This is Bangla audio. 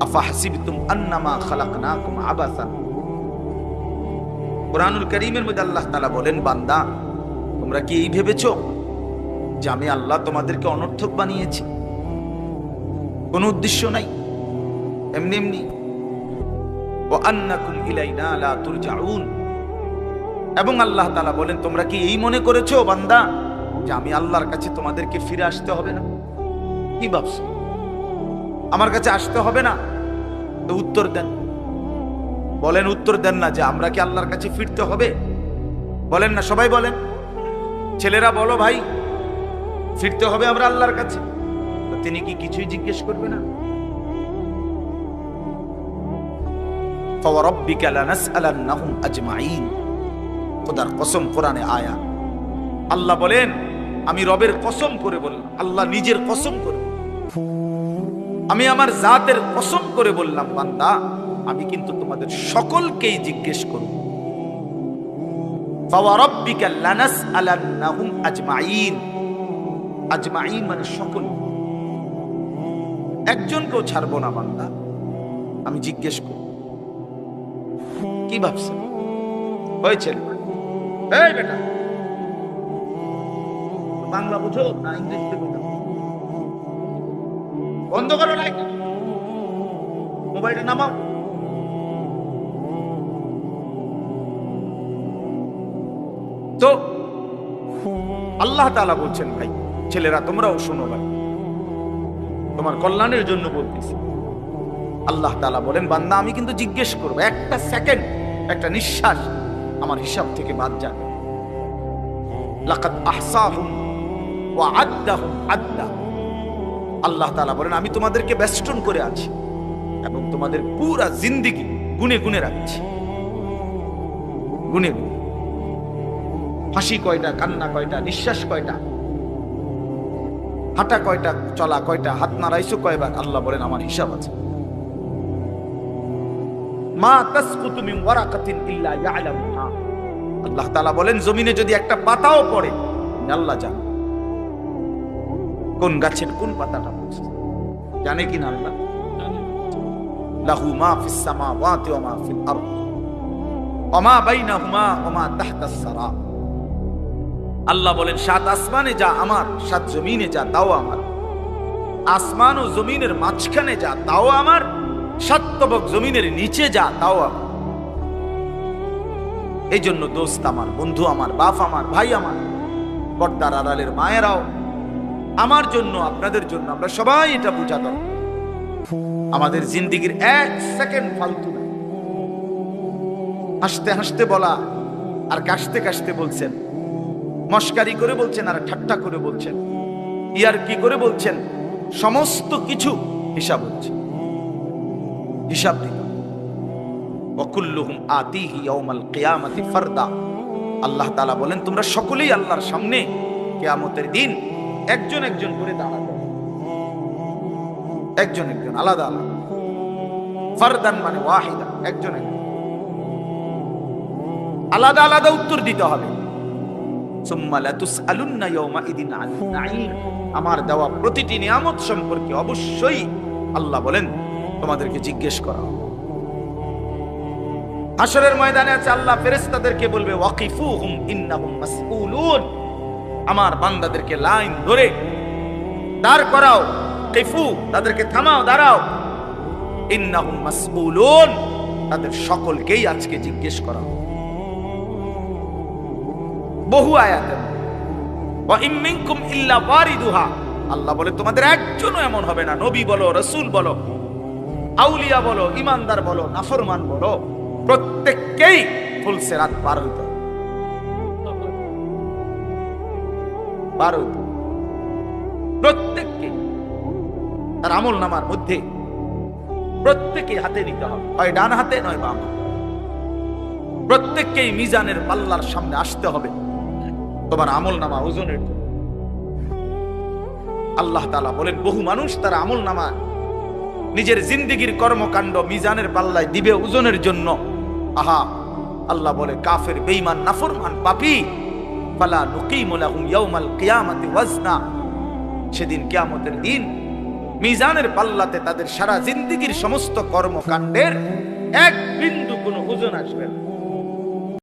আফা হাসিবতুম আন্নামা খালাকনাকুম আবাসান কোরআনুল করিমের মধ্যে আল্লাহ তাআলা বলেন, বান্দা, তোমরা কি এই ভেবেছো যে আমি আল্লাহ তোমাদেরকে অনর্থক বানিয়েছি? কোনো উদ্দেশ্য নাই। এমনি এমনি। ও আন্নাকুম ইলাইনা লা তুরজাউন। এবং আল্লাহ তাআলা বলেন, তোমরা কি এই মনে করেছ, বান্দা, যে আমি আল্লাহর কাছে তোমাদেরকে ফিরে আসতে হবে না? কি ভাবছ? আমার কাছে আসতে হবে না। তো উত্তর দেন। বলেন, উত্তর দেন না যে আমরা কি আল্লাহর কাছে ফিরতে হবে? বলেন না, সবাই বলেন। ছেলেরা, বলো ভাই, ফিরতে হবে আমরা আল্লাহর কাছে? তিনি কি কিছুই জিজ্ঞেস করবে না? কসম আয়া। আল্লাহ বলেন, আমি রবের কসম করে বললাম, আল্লাহ নিজের কসম করে আমি আমার জাতের কসম করে বললাম, বান্দা, আমি কিন্তু তোমাদের সকলকেই জিজ্ঞেস করব। আজমাইন মানে সকল। একজনকেও ছাড়বো না, বান্দা, আমি জিজ্ঞেস করব। কি ভাবছেন? হয়েছে? বাংলা বুঝো না ইংলিশ বুঝো। বন্ধ করো লাইট মোবাইলটা নামাও। তো, আল্লাহ তাআলা বলছেন, ভাই, ছেলেরা, তোমরাও শোনো ভাই। তোমার কল্যাণের জন্য বলতেছি। আল্লাহ তাআলা বলেন, বান্দা, আমি কিন্তু জিজ্ঞেস করব, একটা সেকেন্ড, একটা নিঃশ্বাস আমার হিসাব থেকে বাদ যাবে। লাকাদ আহসাহুম ওয়া আদ্দাহুম আদ্দা। আল্লাহ তালা বলেন, আমি তোমাদেরকে বেষ্টন করে আছি এবং তোমাদের পুরা জিন্দিগি গুনে গুনে রাখছি। গুনে গুনে। হাসি কয়টা, কান্না কয়টা, নিঃশ্বাস কয়টা, হাঁটা কয়টা, চলা কয়টা, হাত নাড়াইছো কয়বার? আল্লাহ বলেন, আমার হিসাব আছে। মা তাসকুতু মিন ওয়ারাকাতিন ইল্লা ইয়ালামুহা। আল্লাহ তাআলা বলেন, জমিনে যদি একটা পাতাও পড়ে আল্লাহ জানে কোন গাছের কোন পাতাটা পড়ছে? জানে কি না আল্লাহ লাহু মা ফিস সামাওয়াতি ওয়া মা ফিল আরদ। ওয়া বাইনাহুমা ওয়া তাহতাস সারা। আল্লাহ বলেন, সাত আসমানে যা আমার, সাত জমিনে যা, তাও আমার। আসমান ও জমিনের মাঝখানে যা, তাও আমার। সাতবক জমিনের নিচে যা, তাও আমার। এই জন্য দোস্ত আমার, বন্ধু আমার, বাপ আমার, ভাই আমার, পর্দার আড়ালের মায়েরাও আমার জন্য, আপনাদের জন্য, আমরা সবাই এটা বোঝা দরকার আমাদের জিন্দিগির এক সেকেন্ড ফালতু না হাসতে হাসতে বলা, আর কাশতে কাশতে বলছেন। মস্কারি করে বলছেন, আর ঠাট্টা করে বলছেন। ইয়ার কি করে বলছেন? সমস্ত কিছু হিসাব হচ্ছে। হিসাব দিতে হবে। ওয়াকুল্লুহুম আতিহি ইয়াউমাল কিয়ামাতি ফারদা। আল্লাহ তাআলা বলেন, তোমরা সকলেই আল্লাহর সামনে কিয়ামতের দিন একজন একজন করে দাঁড়াবে একজন একজন, আলাদা আলাদা। ফারদান মানে ওয়াহিদা, একজন একজন। আলাদা আলাদা উত্তর দিতে হবে। আমার দেওয়া প্রতিটি নিয়ামত সম্পর্কে অবশ্যই আল্লাহ বলেন, তোমাদেরকে জিজ্ঞেস করা। হাসরের ময়দানে আছে আল্লাহ, ফেরেশতাদেরকে বলবে, ওয়াকিফুহুম ইন্নাহুম মাসউলুন। আমার বান্দাদেরকে লাইন ধরে দাঁড় করাও, কিফু, তাদেরকে থামাও, দাঁড়াও। ইন্নাহুম মাসউলুন, তাদের সকলকেই আজকে জিজ্ঞেস করা বহু আয়াতে। ওয়া ইম মিনকুম ইল্লা ওয়ারিদুহা। আল্লাহ বলে, তোমাদের একজনও এমন হবে না। নবী বলো, রসূল বলো, আউলিয়া বলো ইমানদার বলো, নাফরমান বলো। প্রত্যেককেই ফুলসে রাত পার হইতে হবে। প্রত্যেককে তার আমল নামার মধ্যে প্রত্যেকে হাতে নিতে হবে হয় ডান হাতে, নয় বাম। প্রত্যেককেই মিজানের পাল্লার সামনে আসতে হবে তোমার আমল নামা ওজনের আল্লাহ তালা বলেন, বহু মানুষ তার আমল নামা নিজের জিন্দিগির কর্মকাণ্ড মিজানের পাল্লায় দিবে ওজনের জন্য আহা, আল্লাহ বলে, কাফের বেইমান নাফরমান, পাপী ফালা নুকিমু লাহুম ইয়াউমাল কিয়ামাতি ওয়াজনা। সেদিন কিয়ামতের দিন মিজানের পাল্লাতে তাদের সারা জিন্দিগির সমস্ত কর্মকাণ্ডের এক বিন্দু কোনো ওজন আসবে না।